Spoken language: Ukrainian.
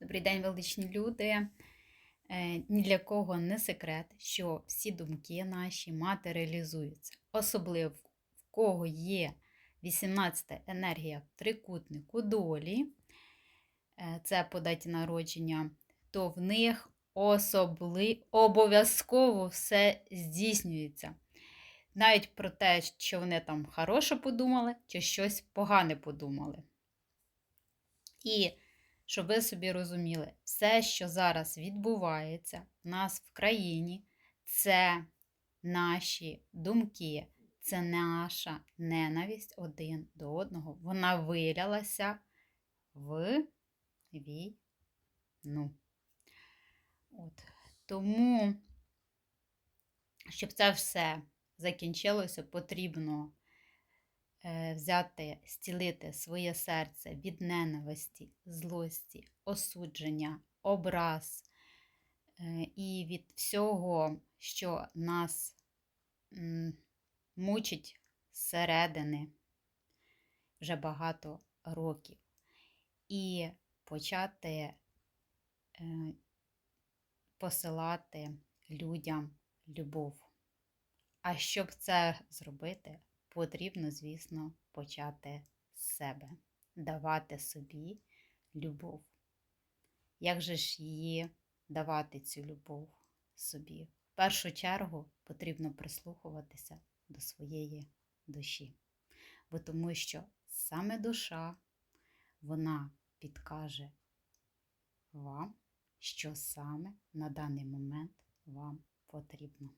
Добрий день, величні люди. Е, Ні для кого не секрет, що всі думки наші матеріалізуються. Особливо в кого є 18 енергія в трикутнику долі, е, це по даті народження, то в них особли... обов'язково все здійснюється. Навіть про те, що вони там хороше подумали, чи щось погане подумали. І щоб ви собі розуміли, все, що зараз відбувається в нас в країні, це наші думки, це наша ненависть один до одного. Вона вилялася в війну. От. Тому, щоб це все закінчилося, потрібно взяти, стілити своє серце від ненависті, злості, осудження, образ е, і від всього, що нас мучить зсередини вже багато років. І почати е, посилати людям любов. А щоб це зробити, потрібно, звісно, почати з себе, давати собі любов. Як же ж її давати цю любов собі? В першу чергу потрібно прислухуватися до своєї душі. Бо тому що саме душа, вона підкаже вам, що саме на даний момент вам потрібно.